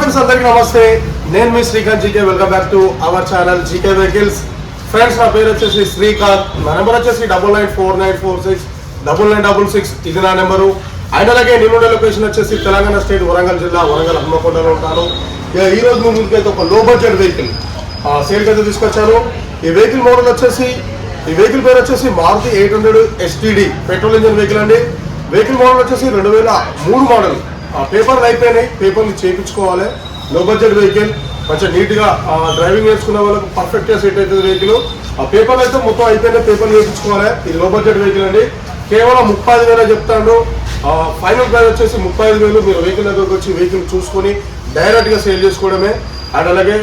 Friends అందరికీ నమస్తే. నేను మీ Srikanth GK. Welcome back to our channel GK vehicles friends నా పేరు వచ్చేసి శ్రీకాంత్. నా నెంబర్ వచ్చేసి double nine four nine four six double nine double six ఇది నా నెంబరు. అండ్ అలాగే నేను ఉండే లొకేషన్ వచ్చేసి తెలంగాణ స్టేట్ వరంగల్ జిల్లా వరంగల్ హన్మకొండలో ఉంటాను. ఇక ఈ రోజు మీ ముందుకైతే ఒక లో బడ్జెట్ వెహికల్ సేల్ అయితే తీసుకొచ్చాను. ఈ వెహికల్ మోడల్ వచ్చేసి ఈ వెహికల్ పేరు వచ్చేసి Maruti eight hundred STD petrol engine vehicle అండి. వెహికల్ మోడల్ వచ్చేసి రెండు వేల మూడు మోడల్ పేపర్లు అయిపోయినాయి. పేపర్లు చేయించుకోవాలి. లో బడ్జెట్ వెహికల్ మంచిగా నీట్గా డ్రైవింగ్ నేర్చుకునే వాళ్ళకి పర్ఫెక్ట్గా సెట్ అవుతుంది వెహికల్ ఆ పేపర్లు అయితే మొత్తం అయిపోయినా పేపర్లు చేయించుకోవాలి ఇది లో బడ్జెట్ వెహికల్ అండి. కేవలం ముప్పై ఐదు వేలే చెప్తాడు ఫైనల్ ప్రైస్ వచ్చేసి ముప్పై ఐదు వేలు. మీరు వెహికల్ దగ్గరకు వచ్చి వెహికల్ చూసుకొని డైరెక్ట్గా సేల్ చేసుకోవడమే. అండ్ అలాగే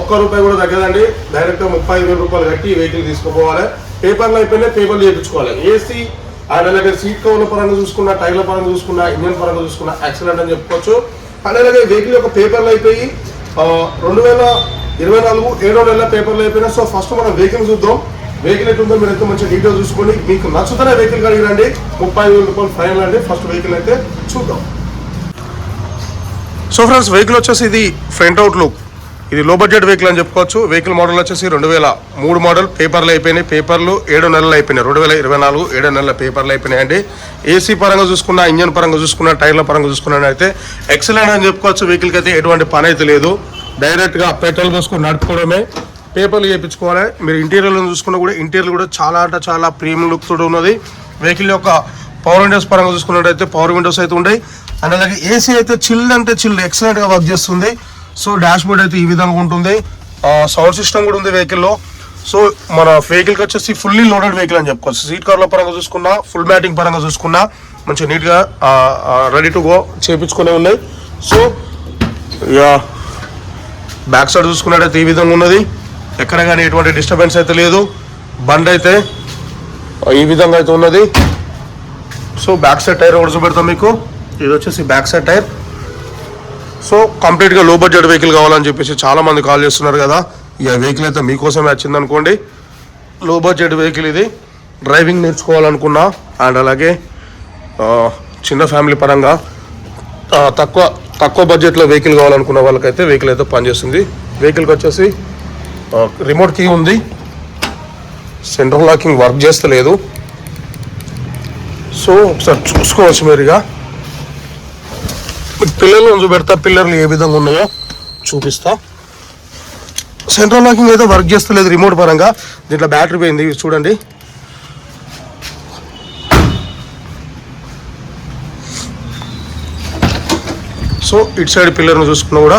ఒక్క రూపాయి కూడా తగ్గదండి. డైరెక్ట్గా ముప్పై ఐదు వేల రూపాయలు కట్టి వెహికల్ తీసుకుపోవాలి. పేపర్లు అయిపోయినా పేపర్లు చేయించుకోవాలి. ఏసీ అండ్ అలాగే సీట్ కవర్ల పరంగా చూసుకున్నా టైర్ల పరంగా చూసుకున్నా ఇంజన్ పరంగా చూసుకున్నా యాక్సిడెంట్ అని చెప్పుకోవచ్చు. అండ్ అలాగే వెహికల్ యొక్క పేపర్లు అయిపోయి రెండు వేల ఇరవై నాలుగు ఏడో నెలల పేపర్లు అయిపోయినాయి సో ఫస్ట్ మనం వెహికల్ చూద్దాం. వెహికల్ ఎట్లుందో మీరు అయితే మంచి డీటెయిల్ చూసుకొని మీకు నచ్చుతున్న వెహికల్ కలిగి రండి. ముప్పై ఐదు వేల రూపాయలు ఫైనల్ అండి ఫస్ట్ వెహికల్ అయితే చూద్దాం. సో ఫ్రెండ్స్ వెహికల్ వచ్చేసి ఇది ఫ్రంట్ అవుట్ లుక్ ఇది లో బడ్జెట్ వెహికల్ అని చెప్పుకోవచ్చు. వెహికల్ మోడల్ వచ్చేసి రెండు వేల మూడు మోడల్ పేపర్లు అయిపోయినాయి. పేపర్లు ఏడు నెలలు అయిపోయినాయి. రెండు వేల ఇరవై నాలుగు ఏడు నెలల పేపర్లు అయిపోయినాయి అండి ఏసీ పరంగా చూసుకున్నా ఇంజన్ పరంగా చూసుకున్నా టైర్ల పరంగా చూసుకున్నా అయితే ఎక్సలెంట్ అని చెప్పుకోవచ్చు. వెహికల్కి అయితే ఎటువంటి పని అయితే లేదు. డైరెక్ట్గా పెట్రోల్ పోసుకొని నడుపుకోవడమే. పేపర్లు చేయించుకోవాలి. మీరు ఇంటీరియర్లో చూసుకున్నా కూడా ఇంటీరియర్ కూడా చాలా అంటే చాలా ప్రీమియం లుక్ తోటి ఉన్నది. వెహికల్ యొక్క పవర్ విండోస్ పరంగా చూసుకున్నట్టయితే పవర్ విండోస్ అయితే ఉంటాయి. అండ్ అలాగే ఏసీ అయితే చిల్ అంటే చిల్ ఎక్సలెంట్గా వర్క్ చేస్తుంది. సో డాష్ బోర్డ్ అయితే ఈ విధంగా ఉంటుంది. సౌండ్ సిస్టమ్ కూడా ఉంది వెహికల్లో. సో మన వెహికల్కి వచ్చేసి ఫుల్లీ లోడెడ్ వెహికల్ అని చెప్పుకోవచ్చు. సీట్ కార్ల పరంగా చూసుకున్నా ఫుల్ మ్యాటింగ్ పరంగా చూసుకున్నా మంచిగా నీట్గా రెడీ టు గో చేపించుకునే ఉన్నాయి. సో ఇక బ్యాక్ సైడ్ చూసుకున్నట్టయితే ఈ విధంగా ఉన్నది. ఎక్కడ కానీ ఎటువంటి డిస్టర్బెన్స్ అయితే లేదు. బండ్ అయితే ఈ విధంగా అయితే ఉన్నది. సో బ్యాక్ సైడ్ టైర్ ఒకటి చూపెడతాం మీకు. ఇది వచ్చేసి బ్యాక్ సైడ్ టైర్ సో కంప్లీట్గా లో బడ్జెట్ వెహికల్ కావాలని చెప్పేసి చాలామంది కాల్ చేస్తున్నారు కదా. ఈ వెహికల్ అయితే మీకోసమే వచ్చింది అనుకోండి. లో బడ్జెట్ వెహికల్ ఇది. డ్రైవింగ్ నేర్చుకోవాలనుకున్నా అండ్ అలాగే చిన్న ఫ్యామిలీ పరంగా తక్కువ తక్కువ బడ్జెట్లో వెహికల్ కావాలనుకున్న వాళ్ళకైతే వెహికల్ అయితే పనిచేస్తుంది. వెహికల్కి వచ్చేసి రిమోట్ కీ ఉంది. సెంట్రల్ లాకింగ్ వర్క్ చేస్తలేదు. సో ఒకసారి చూసుకోవచ్చు మీరుగా. మీకు పిల్లలు చూపెడతా పిల్లర్లు ఏ విధంగా ఉన్నాయో చూపిస్తా. సెంట్రల్ లాకింగ్ అయితే వర్క్ చేస్తలేదు రిమోట్ పరంగా. దీంట్లో బ్యాటరీ పోయింది చూడండి. సో ఇటు సైడ్ పిల్లర్ను చూసుకున్నా కూడా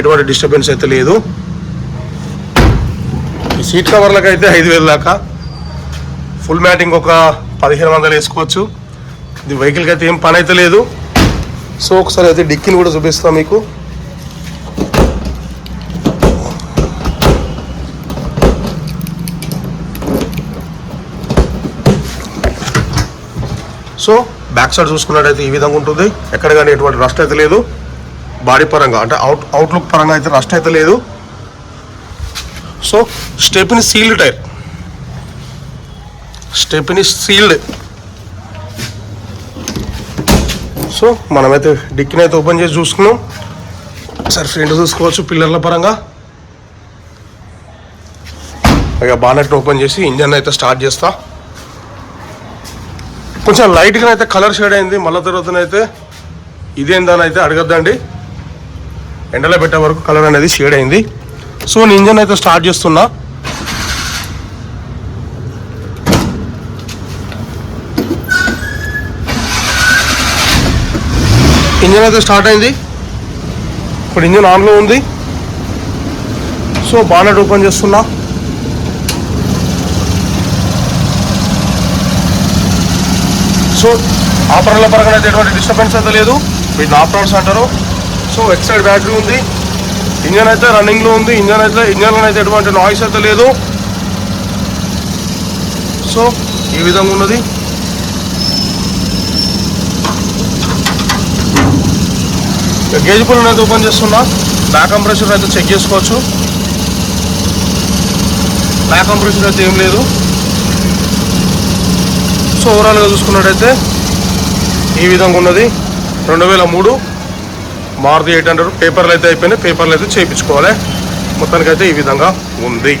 ఎటువంటి డిస్టర్బెన్స్ అయితే లేదు. ఈ సీట్ కవర్లకు అయితే ఐదు వేలు దాకా. ఫుల్ మ్యాటింగ్ ఒక పదిహేను వందలు వేసుకోవచ్చు. ఇది వెహికల్కి అయితే ఏం పని అయితే లేదు. సో ఒకసారి అయితే డిక్కీని కూడా చూపిస్తాం మీకు. సో బ్యాక్ సైడ్ చూసుకున్నట్టయితే ఈ విధంగా ఉంటుంది. ఎక్కడ కానీ ఎటువంటి రస్ట్ అయితే లేదు. బాడీ పరంగా అంటే అవుట్ అవుట్లుక్ పరంగా అయితే రస్ట్ అయితే లేదు. So stepney sealed tyre stepney sealed so మనమైతే డిక్కిని అయితే ఓపెన్ చేసి చూసుకున్నాం. సరే ఫ్రంట్ చూసుకోవచ్చు పిల్లర్ల పరంగా. ఇక బానెట్ ఓపెన్ చేసి ఇంజన్ అయితే స్టార్ట్ చేస్తా. కొంచెం లైట్గా అయితే కలర్ షేడ్ అయింది. మళ్ళీ తర్వాతనైతే ఇదేందని అయితే అడగద్దండి. ఎండలో పెట్టే వరకు కలర్ అనేది షేడ్ అయింది. సో నేను ఇంజన్ అయితే స్టార్ట్ చేస్తున్నా. ఇంజన్ అయితే స్టార్ట్ అయింది. ఇప్పుడు ఇంజన్ ఆన్లో ఉంది. సో బానెట్ ఓపెన్ చేస్తున్నా. సో ఆపరణల పరంగా అయితే ఎటువంటి డిస్టర్బెన్స్ అయితే లేదు. వీటిని ఆపరణస్ అంటారు. సో ఎక్సైడ్ బ్యాటరీ ఉంది. ఇంజన్ అయితే రన్నింగ్లో ఉంది. ఇంజన్ అయితే ఇంజన్లో అయితే ఎటువంటి నాయిస్ అయితే లేదు. సో ఈ విధంగా ఉన్నది. గేజ్ పుల్ అయితే ఓపెన్ చేస్తున్నా. బ్యాక్ కంప్రెషర్ అయితే చెక్ చేసుకోవచ్చు. బ్యాక్ కంప్రెషర్ అయితే ఏం లేదు. సో ఓవరాల్గా చూసుకున్నట్టయితే ఈ విధంగా ఉన్నది. రెండు వేల మూడు మారుతి ఎయిట్ హండ్రెడ్ పేపర్లు అయితే అయిపోయినాయి. పేపర్లు అయితే చేయించుకోవాలి. మొత్తానికి అయితే ఈ విధంగా ఉంది.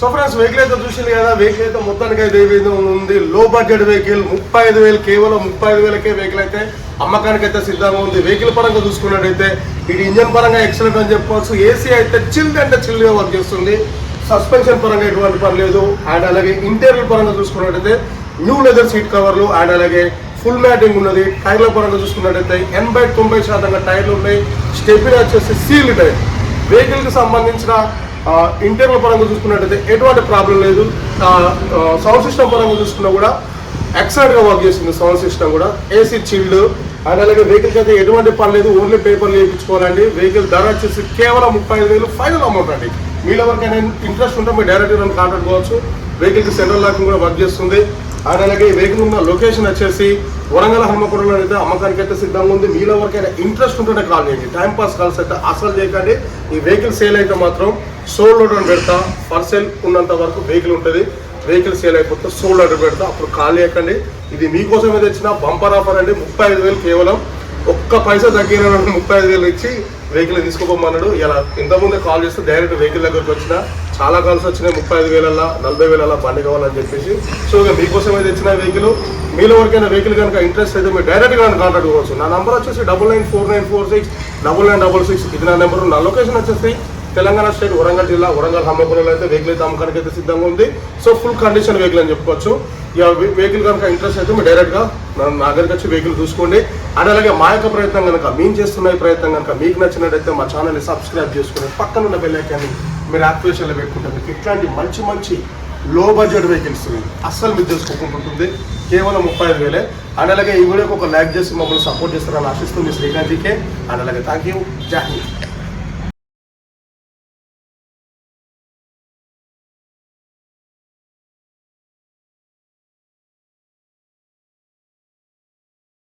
సో ఫ్రెండ్స్ వెహికల్ అయితే చూసింది కదా వెహికల్ అయితే మొత్తానికి అయితే ఈ విధంగా ఉంది? లో బడ్జెట్ వెహికల్ ముప్పై ఐదు వేలు కేవలం ముప్పై ఐదు వేలకే వెహికల్ అయితే అమ్మకానికి అయితే సిద్ధంగా ఉంది. వెహికల్ పరంగా చూసుకున్నట్టయితే ఇది ఇంజన్ పరంగా ఎక్సలెంట్ అని చెప్పుకోవచ్చు ఏసీ అయితే చిల్ అంటే చిల్గా వర్క్ చేస్తుంది. సస్పెన్షన్ పరంగా ఎటువంటి పర్లేదు అండ్ అలాగే ఇంటీరియర్ పరంగా చూసుకున్నట్టయితే న్యూ లెదర్ సీట్ కవర్లు అండ్ అలాగే ఫుల్ మ్యాటింగ్ ఉన్నది. టైర్ల పరంగా చూసుకున్నట్టయితే ఎనభై తొంభై శాతంగా టైర్లు ఉన్నాయి. స్టెపిన్ వచ్చేసి సీల్ టైర్ వెహికల్కి సంబంధించిన ఇంటర్నల్ పరంగా చూసుకున్నట్టయితే ఎటువంటి ప్రాబ్లం లేదు. సౌండ్ సిస్టమ్ పరంగా చూసుకున్నా కూడా ఎక్సలెంట్గా వర్క్ చేస్తుంది సౌండ్ సిస్టమ్ కూడా. ఏసీ చిల్డ్ అండ్ అలాగే వెహికల్కి అయితే ఎటువంటి పని లేదు. ఓన్లీ పేపర్లు వేయించుకోవాలండి. వెహికల్ ధర వచ్చేసి కేవలం ముప్పై ఐదు వేలు ఫైనల్ అమౌంట్ అండి. మీలో ఎవరికైనా ఇంట్రెస్ట్ ఉంటే మీరు డైరెక్ట్ నన్ను కాంటాక్ట్ కావచ్చు. వెహికల్కి సెంట్రల్ లాకింగ్ కూడా వర్క్ చేస్తుంది. అండ్ అలాగే వెహికల్ ఉన్న లొకేషన్ వచ్చేసి వరంగల్ హనుమకొండలో అయితే అమ్మకానికి అయితే సిద్ధంగా ఉంది. మీలో ఎవరికైనా ఇంట్రెస్ట్ ఉంటుంటే కాల్ చేయండి. టైం పాస్ కాల్స్ అయితే అసలు చేయకండి. ఈ వెహికల్ సేల్ అయితే మాత్రం సోల్డ్ ఆర్డర్ పెడతా. ఫర్ సేల్ ఉన్నంత వరకు వెహికల్ ఉంటుంది. వెహికల్ సేల్ అయిపోతే సోల్డ్ ఆర్డర్ పెడతా. అప్పుడు కాల్ చేయకండి ఇది మీకోసమే తెచ్చిన బంపర్ ఆఫర్ అండి. ముప్పై ఐదు వేలు కేవలం ఒక్క పైసా తగ్గిన ముప్పై ఐదు వేలు ఇచ్చి వెహికల్ తీసుకోపోమన్నాడు. ఇలా ఇంతకుముందే కాల్ చేస్తే డైరెక్ట్ వెహికల్ దగ్గరకు వచ్చిన చాలా కాల్స్ వచ్చినాయి ముప్పై ఐదు వేలల్లా నలభై వేలల్లా బండి కావాలని చెప్పేసి. సో ఇక మీకోసం అయితే ఇచ్చిన వెహికల్ మీలో ఎవరికైనా వెహికల్ కనుక ఇంట్రెస్ట్ అయితే మీరు డైరెక్ట్గా నన్ను కాంటాక్ట్ కావచ్చు. నా నెంబర్ వచ్చేసి double nine four nine four six double nine double six. ఇది నా నెంబర్ నా లొకేషన్ వచ్చేసి తెలంగాణ స్టేట్ వరంగల్ జిల్లా వరంగల్ హమ్మపురంలో అయితే వెహికల్ అయితే అమ్మకానికి అయితే సిద్ధంగా ఉంది. సో ఫుల్ కండిషన్ వెహికల్ అని చెప్పుకోవచ్చు. ఇక వెహికల్ కనుక ఇంట్రెస్ట్ అయితే మీరు డైరెక్ట్గా నా- నా దగ్గరికి వచ్చి వెహికల్ చూసుకోండి. అండ్ అలాగే మా యొక్క ప్రయత్నం కనుక మేము చేస్తున్న ప్రయత్నం కనుక మీకు నచ్చినట్టయితే మా ఛానల్ని సబ్స్క్రైబ్ చేసుకుని పక్కన ఉన్న బెల్లైకాన్ని మీరు యాక్టివేషన్లో పెట్టుకుంటే మీకు ఇట్లాంటి మంచి మంచి లో బడ్జెట్ వెహికల్స్ అస్సలు మీరు తెలుసుకోకుండా ఉంటుంది. కేవలం ముప్పై ఐదు వేలే. అండ్ అలాగే ఈ వీడియోకి ఒక లైక్ చేసి మమ్మల్ని సపోర్ట్ చేస్తారని ఆశిస్తుంది శ్రీకాంత్కే. అండ్ అలాగే థ్యాంక్ యూ జాహ్నీ